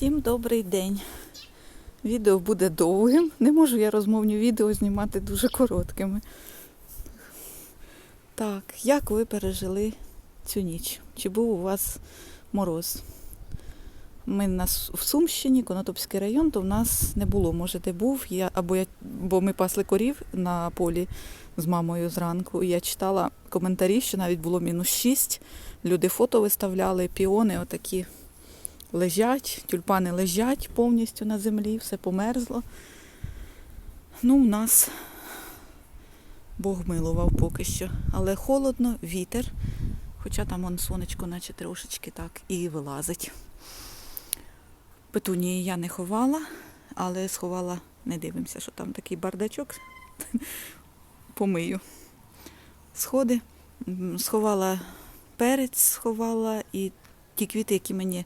Всім добрий день. Відео буде довгим. Не можу я розмовні відео знімати дуже короткими. Так, як ви пережили цю ніч? Чи був у вас мороз? Ми в Сумщині, Конотопський район, то в нас не було. Може, де був. Я, або я, бо ми пасли корів на полі з мамою зранку. І я читала коментарі, що навіть було мінус 6. Люди фото виставляли, піони отакі лежать, тюльпани лежать повністю на землі, все померзло. Ну, у нас Бог милував поки що. Але холодно, вітер. Хоча там он сонечко, наче трошечки так, і вилазить. Петунії я не ховала, але сховала, не дивимося, що там такий бардачок. Помию. Сходи. Сховала перець, сховала і ті квіти, які мені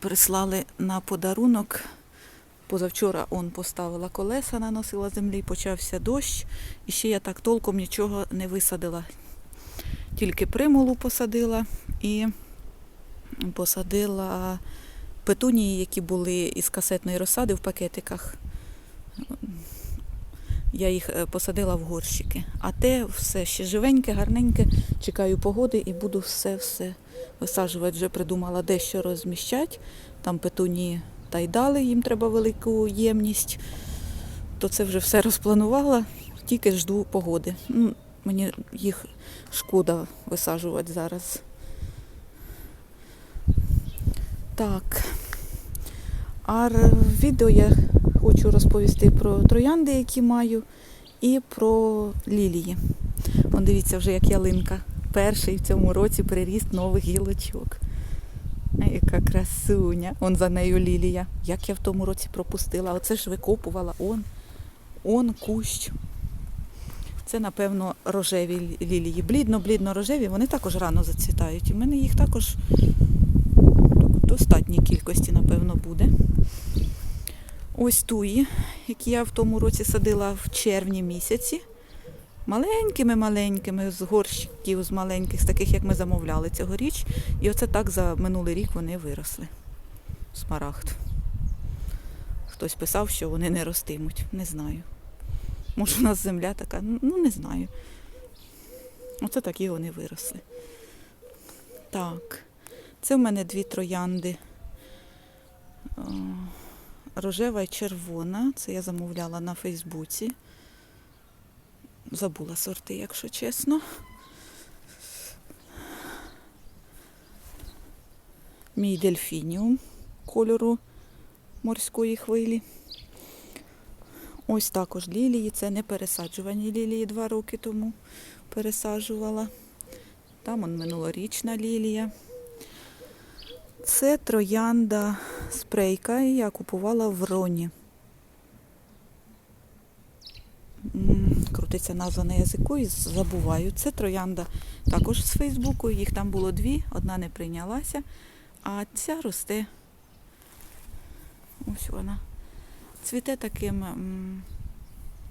прислали на подарунок. Позавчора он поставила колеса, наносила землі, почався дощ, і ще я так толком нічого не висадила. Тільки примулу посадила і посадила петунії, які були із касетної розсади в пакетиках. Я їх е, посадила в горщики. А те все ще живеньке, гарненьке, чекаю погоди і буду все-все висаджувати. Вже придумала де що розміщати. Там петуні та й дали, їм треба велику ємність. То це вже все розпланувала, тільки жду погоди. Ну, мені їх шкода висаджувати зараз. Так. А відео я хочу розповісти про троянди, які маю, і про лілії. Вон дивіться, вже як ялинка. Перший в цьому році приріст нових гілочок. А яка красуня. Он за нею лілія. Як я в тому році пропустила. Оце ж викопувала. Он, он кущ. Це, напевно, рожеві лілії. Блідно-блідно рожеві, вони також рано зацвітають. І в мене їх також в достатній кількості, напевно, буде. Ось туї, які я в тому році садила в червні місяці. Маленькими-маленькими, з горщиків, з маленьких, з таких, як ми замовляли цьогоріч. І оце так за минулий рік вони виросли. Смарагд. Хтось писав, що вони не ростимуть. Не знаю. Може, у нас земля така, ну не знаю. Оце такі вони виросли. Так. Це в мене дві троянди. Рожева і червона. Це я замовляла на Фейсбуці. Забула сорти, якщо чесно. Мій дельфініум кольору морської хвилі. Ось також лілії. Це не пересаджувані лілії два роки тому пересаджувала. Там он минулорічна лілія. Це троянда спрейка, я купувала в Роні. Крутиться назва на язику і забуваю. Це троянда також з Фейсбуку. Їх там було дві, одна не прийнялася, а ця росте. Ось вона. Цвіте таким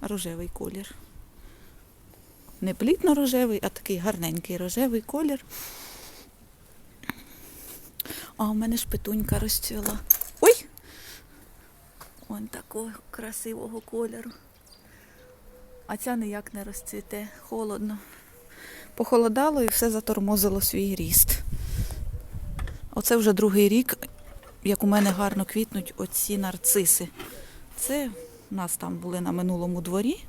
рожевий колір. Не плітно рожевий, а такий гарненький рожевий колір. А у мене ж петунька розцвіла. Ой! Вон такого красивого кольору. А ця ніяк не розцвіте, холодно. Похолодало і все затормозило свій ріст. Оце вже другий рік, як у мене гарно квітнуть оці нарциси. Це у нас там були на минулому дворі.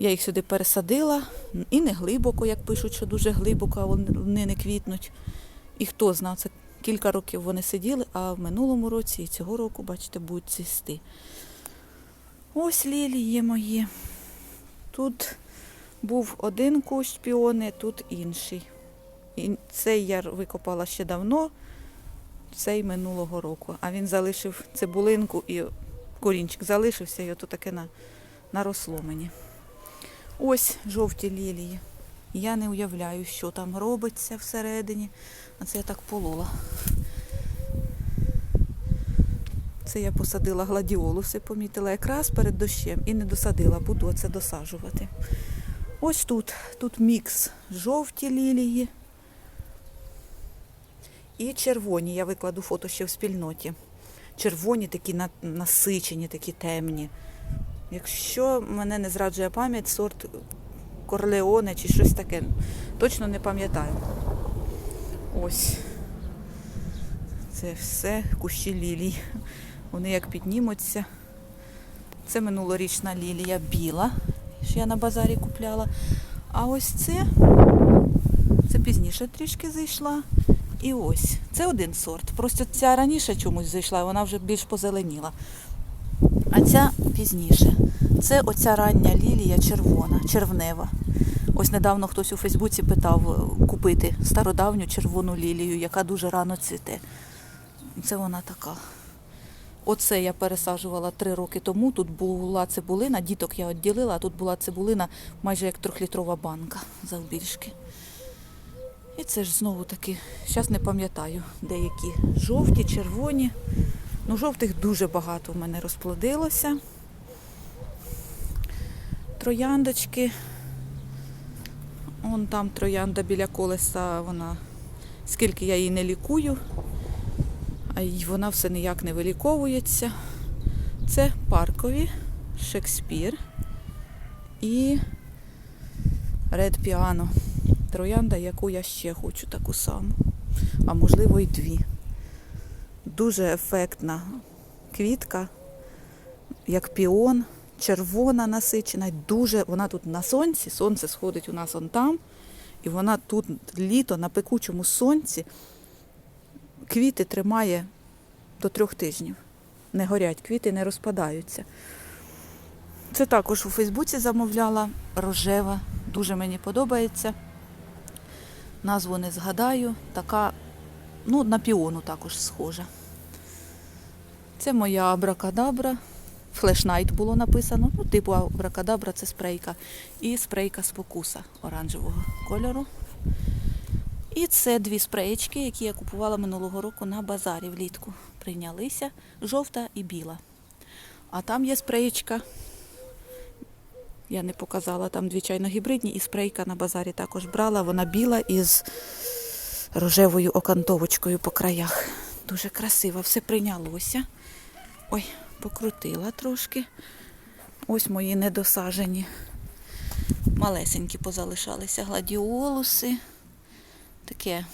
Я їх сюди пересадила. І не глибоко, як пишуть, що дуже глибоко, а вони не квітнуть. І хто знав, це кілька років вони сиділи, а в минулому році і цього року, бачите, будуть цвісти. Ось лілії мої. Тут був один кущ піони, тут інший. І цей я викопала ще давно, цей минулого року. А він залишив цибулинку і корінчик залишився, і ото таке на, наросло мені. Ось жовті лілії. Я не уявляю, що там робиться всередині. А це я так полола. Це я посадила гладіолуси, помітила якраз перед дощем і не досадила, буду оце досаджувати. Ось тут, тут мікс жовті лілії І червоні, я викладу фото ще в спільноті. Червоні такі насичені, такі темні. Якщо мене не зраджує пам'ять, сорт Корлеоне чи щось таке. Точно не пам'ятаю. Ось. Це все кущі лілій. Вони як піднімуться. Це минулорічна лілія біла, що я на базарі купляла. А ось це, це пізніше трішки зайшла. І ось, це один сорт. Просто ця раніше чомусь зайшла, вона вже більш позеленіла. А ця пізніше. Це оця рання лілія червона, червнева. Ось недавно хтось у Фейсбуці питав е, купити стародавню червону лілію, яка дуже рано цвіте. Це вона така. Оце я пересаджувала три роки тому. Тут була цибулина, діток я відділила, а тут була цибулина майже як трьохлітрова банка завбільшки. І це ж знову таки, зараз не пам'ятаю, деякі жовті, червоні. Ну, жовтих дуже багато в мене розплодилося. Трояндочки. Вон там троянда біля колеса, вона скільки я її не лікую, вона все ніяк не виліковується. Це паркові, Шекспір і Ред Піано. Троянда, яку я ще хочу таку саму. А можливо й дві. Дуже ефектна квітка, як піон, червона насичена, дуже вона тут на сонці, сонце сходить у нас он там, і вона тут літо на пекучому сонці квіти тримає до трьох тижнів. Не горять, квіти не розпадаються. Це також у Фейсбуці замовляла рожева, дуже мені подобається. Назву не згадаю, така, ну, на піону також схожа. Це моя абракадабра. Флешнайт було написано. Ну, типу абракадабра це спрейка. І спрейка спокуса оранжевого кольору. І це дві спреєчки, які я купувала минулого року на базарі влітку. Прийнялися жовта і біла. А там є спреєчка. Я не показала, там дві чайно-гібридні і спрейка на базарі також брала. Вона біла із рожевою окантовочкою по краях. Дуже красиво, все прийнялося. Ой, покрутила трошки. Ось мої недосажені. Малесенькі позалишалися гладіолуси. Таке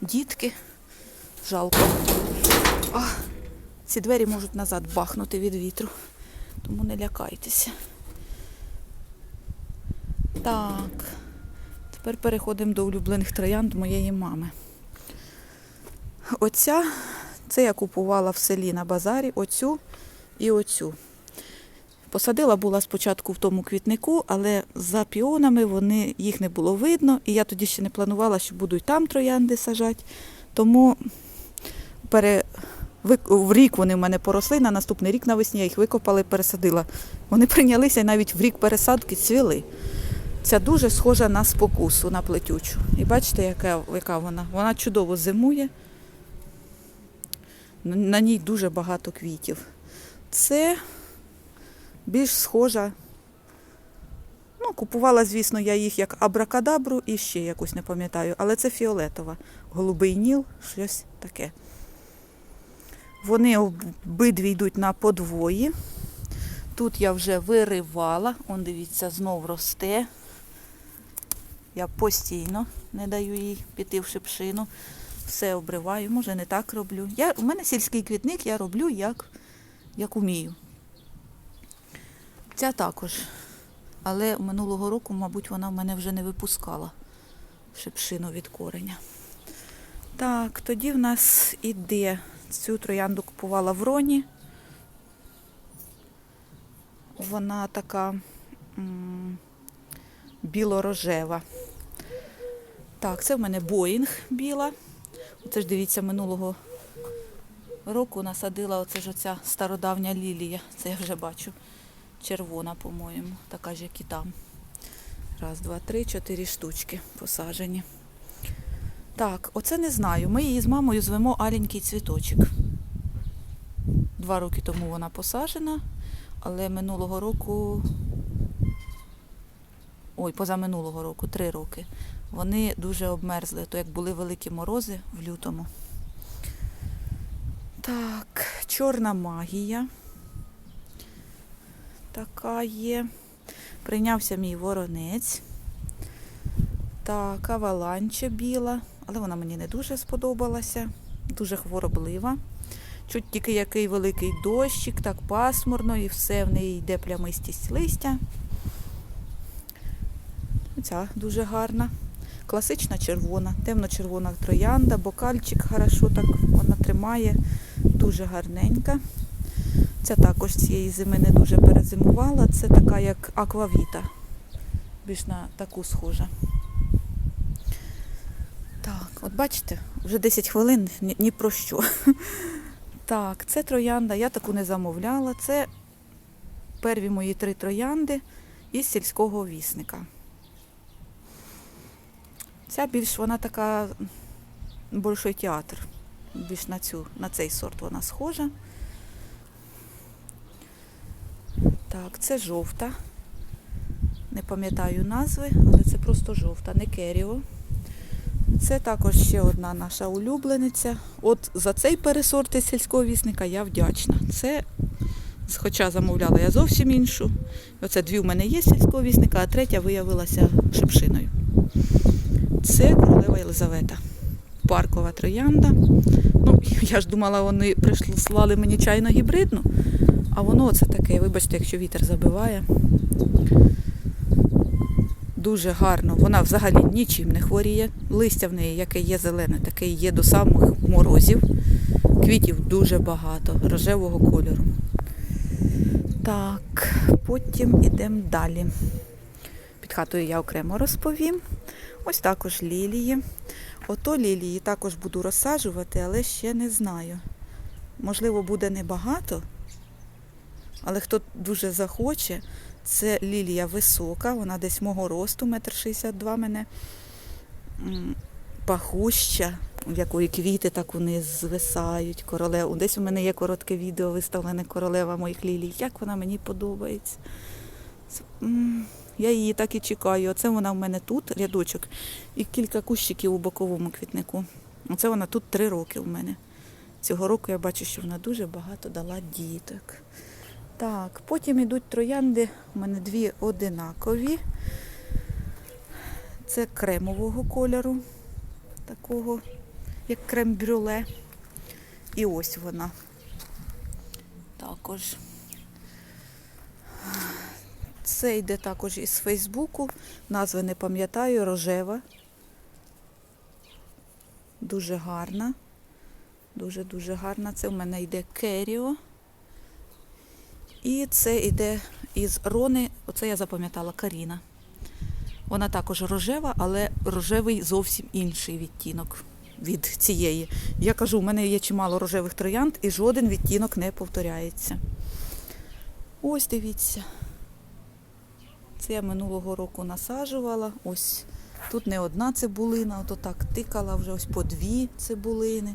дітки. Жалко. А, ці двері можуть назад бахнути від вітру, тому не лякайтеся. Так. Тепер переходимо до улюблених троянд моєї мами. Оця, це я купувала в селі на базарі, оцю і оцю. Посадила була спочатку в тому квітнику, але за піонами вони, їх не було видно, і я тоді ще не планувала, що буду й там троянди сажати. Тому пере... в рік вони в мене поросли, на наступний рік навесні я їх викопала і пересадила. Вони прийнялися і навіть в рік пересадки цвіли. Ця дуже схожа на спокусу, на плетючу. І бачите, яка, яка вона? Вона чудово зимує. На- ній дуже багато квітів. Це більш схожа. Ну, купувала, звісно, я їх як абракадабру і ще якусь не пам'ятаю, але це фіолетова. Голубий ніл, щось таке. Вони обидві йдуть на подвої. Тут я вже виривала. Он, дивіться, знов росте. Я постійно не даю їй піти в шипшину. Все обриваю, може не так роблю. Я, у мене сільський квітник, я роблю як, як умію. Ця також. Але минулого року, мабуть, вона в мене вже не випускала шипшину від кореня. Так, тоді в нас іде. Цю троянду купувала в Роні. Вона така біло-рожева. Так, це в мене Боїнг біла. Оце ж дивіться, минулого року насадила оце ж оця стародавня лілія. Це я вже бачу. Червона, по-моєму, така ж, як і там. Раз, два, три, чотири штучки посаджені. Так, оце не знаю. Ми її з мамою звемо аленький цвіточок. Два роки тому вона посаджена, але минулого року, ой, позаминулого року, три роки, Вони дуже обмерзли, то як були великі морози в лютому. Так, чорна магія. Така є. Прийнявся мій воронець. Так, аваланче біла, але вона мені не дуже сподобалася. Дуже хвороблива. Чуть тільки який великий дощик, так пасмурно, і все в неї йде плямистість листя. Ця дуже гарна. Класична червона, темно-червона троянда, бокальчик хорошо так вона тримає, дуже гарненька. Ця також цієї зими не дуже перезимувала. Це така як аквавіта. Більш на таку схожа. Так, от бачите, вже 10 хвилин ні, ні про що. Так, це троянда, я таку не замовляла. Це перві мої три троянди із сільського вісника. Ця більш вона така большой театр. Більш на цю, на цей сорт вона схожа. Так, це жовта. Не пам'ятаю назви, але це просто жовта, не керіо. Це також ще одна наша улюблениця. От за цей пересорт із сільського вісника я вдячна. Це, хоча замовляла я зовсім іншу. Оце дві в мене є сільського вісника, а третя виявилася шипшиною. Це королева Єлизавета. Паркова троянда. Ну, я ж думала, вони прислали мені чайно гібридну, а воно оце таке, вибачте, якщо вітер забиває. Дуже гарно. Вона взагалі нічим не хворіє. Листя в неї, яке є зелене, таке є до самих морозів. Квітів дуже багато, рожевого кольору. Так, потім йдемо далі. Хатою я окремо розповім. Ось також лілії. Ото лілії також буду розсаджувати, але ще не знаю. Можливо, буде небагато, але хто дуже захоче, це лілія висока, вона десь мого росту, метр шістдесят два мене. Пахуща, у якої квіти так униз звисають. Королева. Десь у мене є коротке відео виставлене королева моїх лілій. Як вона мені подобається. Я її так і чекаю. Оце вона в мене тут, рядочок, і кілька кущиків у боковому квітнику. Оце вона тут три роки у мене. Цього року я бачу, що вона дуже багато дала діток. Так, потім йдуть троянди. У мене дві одинакові. Це кремового кольору, такого, як крем-брюле. І ось вона. Також. Це йде також із Фейсбуку. Назви не пам'ятаю, рожева. Дуже гарна. Дуже-дуже гарна. Це в мене йде Керіо. І це йде із Рони, оце я запам'ятала Каріна. Вона також рожева, але рожевий зовсім інший відтінок від цієї. Я кажу, у мене є чимало рожевих троянд і жоден відтінок не повторяється. Ось дивіться. Це я минулого року насаджувала. Ось тут не одна цибулина, ото так тикала вже ось по дві цибулини.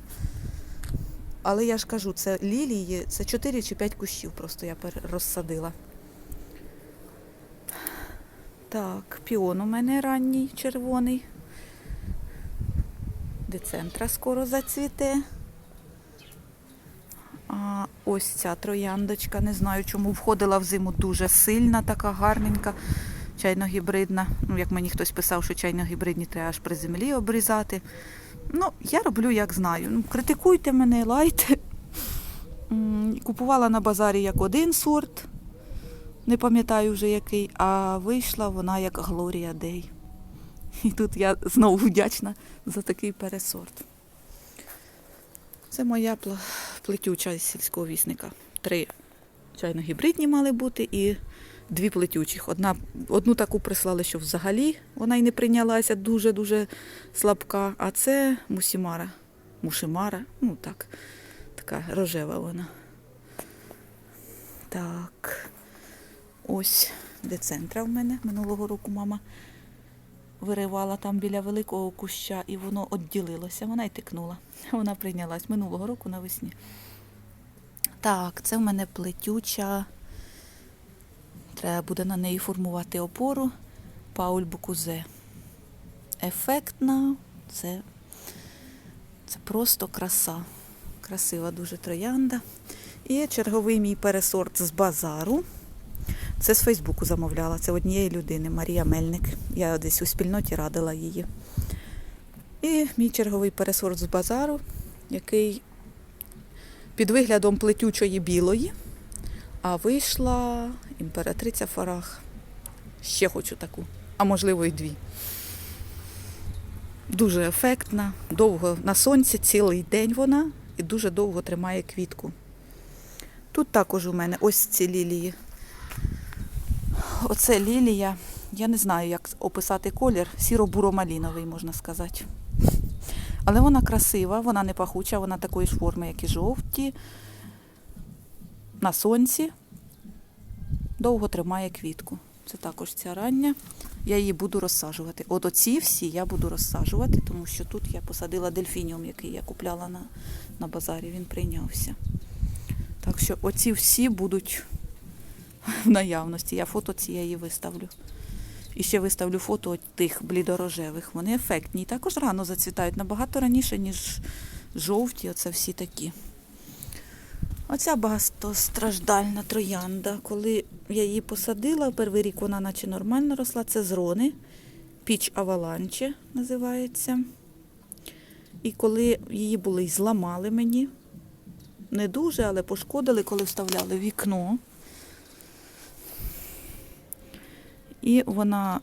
Але я ж кажу, це лілії, це 4 чи 5 кущів просто я розсадила. Так, піон у мене ранній червоний. Децентра скоро зацвіте. А ось ця трояндочка, не знаю, чому входила в зиму дуже сильна, така гарненька, чайно-гібридна. Ну, як мені хтось писав, що чайно-гібридні треба аж при землі обрізати. Ну, я роблю, як знаю. Ну, критикуйте мене, лайте. Купувала на базарі як один сорт, не пам'ятаю вже який, а вийшла вона як Глорія Дей. І тут я знову вдячна за такий пересорт. Це моя плетюча сільського вісника. Три чайно-гібридні мали бути і дві плетючих. Одна, одну таку прислали, що взагалі вона й не прийнялася, дуже-дуже слабка. А це мусімара. Мушимара. Ну так, така рожева вона. Так. Ось децентра в мене. Минулого року мама виривала там біля великого куща, і воно відділилося. Вона й тикнула. Вона прийнялась минулого року навесні. Так, це в мене плетюча. Треба буде на неї формувати опору. Пауль Букузе. ефектна. Це, це просто краса. Красива дуже троянда. І черговий мій пересорт з базару. Це з Фейсбуку замовляла. Це однієї людини Марія Мельник. Я десь у спільноті радила її. І мій черговий пересорт з базару, який під виглядом плетючої білої, а вийшла імператриця Фарах. Ще хочу таку, а можливо і дві. Дуже ефектна, довго на сонці, цілий день вона і дуже довго тримає квітку. Тут також у мене ось ці лілії. Оце лілія. Я не знаю, як описати колір. Сіро-буро-маліновий, можна сказати. Але вона красива, вона не пахуча, вона такої ж форми, як і жовті. На сонці. Довго тримає квітку. Це також ця рання. Я її буду розсаджувати. От оці всі я буду розсаджувати, тому що тут я посадила дельфініум, який я купляла на, на базарі, він прийнявся. Так що оці всі будуть в наявності. Я фото цієї виставлю. І ще виставлю фото тих блідорожевих. Вони ефектні. І також рано зацвітають набагато раніше, ніж жовті, оце всі такі. Оця багатостраждальна троянда. Коли я її посадила, перший рік вона наче нормально росла. Це з рони. Піч Аваланче називається. І коли її були зламали мені, не дуже, але пошкодили, коли вставляли вікно. І вона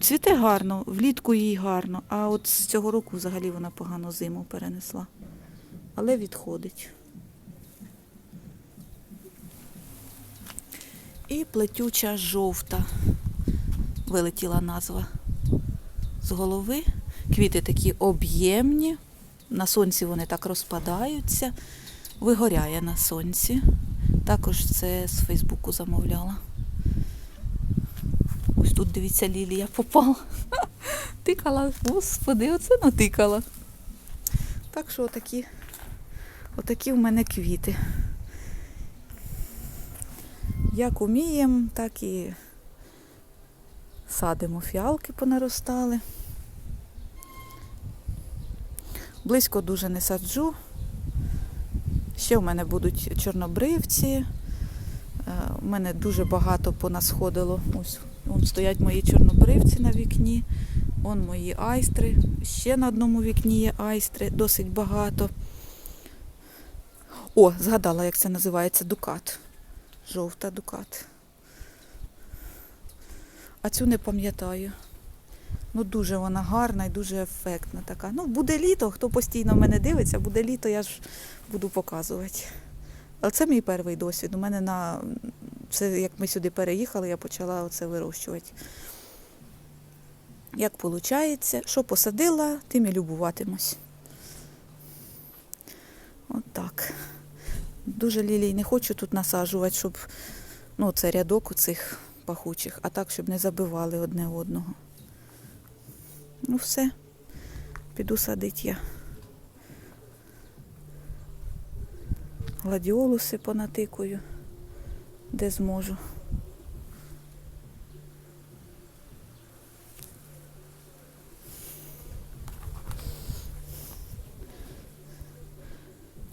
цвіте гарно, влітку їй гарно, а от з цього року взагалі вона погано зиму перенесла. Але відходить. І плетюча жовта. Вилетіла назва з голови. Квіти такі об'ємні. На сонці вони так розпадаються. Вигоряє на сонці. Також це з Фейсбуку замовляла. Ось тут, дивіться, лілія попала. Тикала, господи, оце натикала. Так що отакі, отакі в мене квіти. Як уміємо, так і садимо фіалки понаростали. Близько дуже не саджу. Ще в мене будуть чорнобривці. Е, У мене дуже багато понасходило. Ось вон стоять мої чорнобривці на вікні. Вон мої айстри. Ще на одному вікні є айстри, досить багато. О, згадала, як це називається дукат. Жовта дукат. А цю не пам'ятаю. Ну, дуже вона гарна і дуже ефектна така. Ну, буде літо, хто постійно мене дивиться, буде літо, я ж буду показувати. Але це мій перший досвід. У мене на це як ми сюди переїхали, я почала оце вирощувати. Як виходить, що посадила, тим і любуватимусь. От так. Дуже лілій не хочу тут насаджувати, щоб ну, це рядок у цих пахучих, а так, щоб не забивали одне одного. Ну все, піду садити я. Гладіолуси понатикую, де зможу.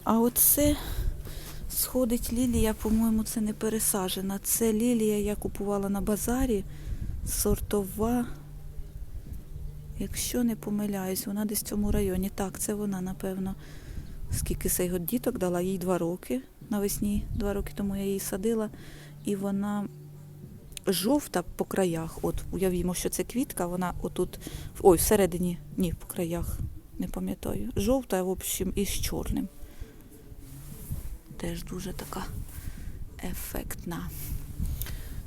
А оце сходить лілія, по-моєму, це не пересажена. Це лілія я купувала на базарі, сортова. Якщо не помиляюсь, вона десь в цьому районі. Так, це вона, напевно. Скільки цей діток дала, їй два роки. Навесні, два роки тому я її садила. І вона жовта по краях. От уявімо, що це квітка, вона отут, ой, всередині, ні, по краях, не пам'ятаю. Жовта, в общем, і з чорним. Теж дуже така ефектна.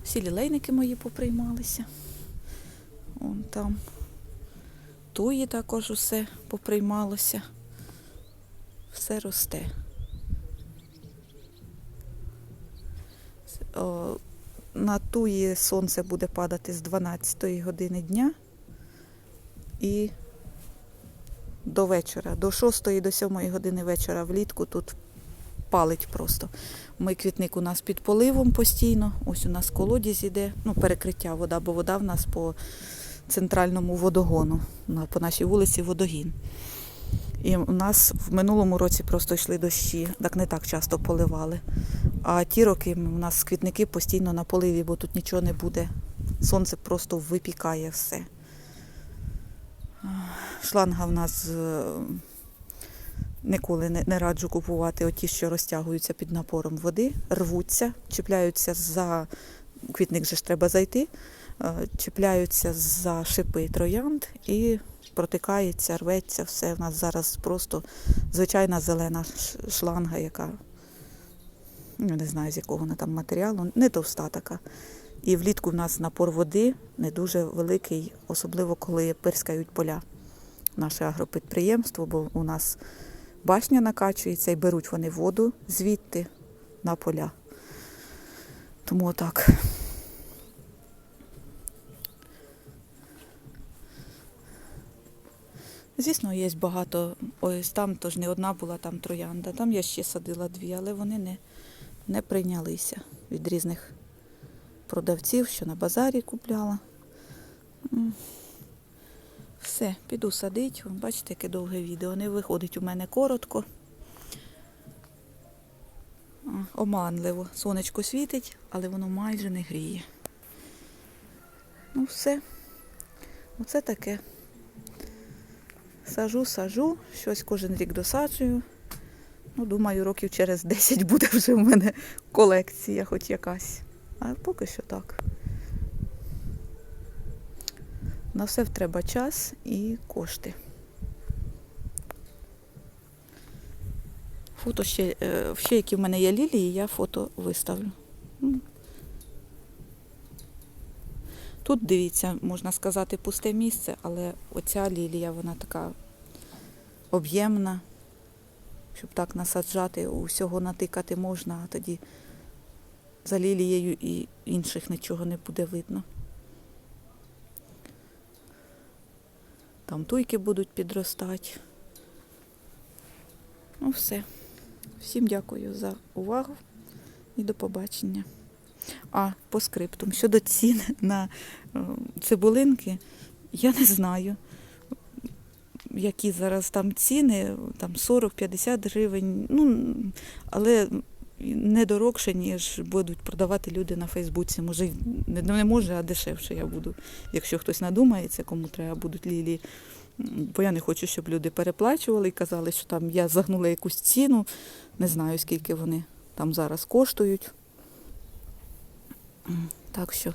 Всі лілейники мої поприймалися. Вон там. Туї також усе поприймалося. Все росте. На туї сонце буде падати з 12 години дня і до вечора, до 6 до 7 години вечора влітку тут палить просто. Мій квітник у нас під поливом постійно. Ось у нас колодязь іде, ну, перекриття вода, бо вода в нас по центральному водогону. По нашій вулиці водогін. І у нас в минулому році просто йшли дощі, так не так часто поливали. А ті роки у нас квітники постійно на поливі, бо тут нічого не буде. Сонце просто випікає все. Шланга в нас е, ніколи не, раджу купувати оті, що розтягуються під напором води, рвуться, чіпляються за квітник же ж треба зайти, е, чіпляються за шипи троянд і протикається, рветься все. У нас зараз просто звичайна зелена шланга, яка ну, не знаю з якого вона там матеріалу, не товста така. І влітку в нас напор води не дуже великий, особливо коли пирскають поля. Наше агропідприємство, бо у нас башня накачується і беруть вони воду звідти на поля. Тому отак. Звісно, є багато. Ось там тож не одна була там троянда. Там я ще садила дві, але вони не, не прийнялися від різних продавців, що на базарі купляла. Все, піду садить. Бачите, яке довге відео. Не виходить у мене коротко. Оманливо. Сонечко світить, але воно майже не гріє. Ну, все. Оце таке. Сажу, сажу, щось кожен рік досаджую. Ну, думаю, років через 10 буде вже в мене колекція хоч якась. А поки що так. На все треба час і кошти. Фото ще, е, ще які в мене є лілії, я фото виставлю. Тут, дивіться, можна сказати, пусте місце, але оця лілія, вона така об'ємна. Щоб так насаджати, усього натикати можна, а тоді за лілією і інших нічого не буде видно. Там туйки будуть підростати. Ну, все. Всім дякую за увагу і до побачення. А, по скриптум. Щодо цін на е, цибулинки, я не знаю, які зараз там ціни, там 40-50 гривень, ну, але не дорогше, ніж будуть продавати люди на Фейсбуці. Може, не, не може, а дешевше я буду. Якщо хтось надумається, кому треба будуть лілії. Бо я не хочу, щоб люди переплачували і казали, що там я загнула якусь ціну, не знаю, скільки вони там зараз коштують. Так що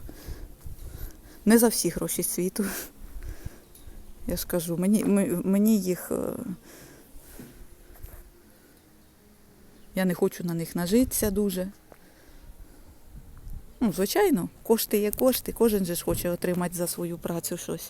не за всі гроші світу. Я ж кажу, мені, мені їх. е, Я не хочу на них нажитися дуже. Ну, звичайно, кошти є кошти, кожен же ж хоче отримати за свою працю щось.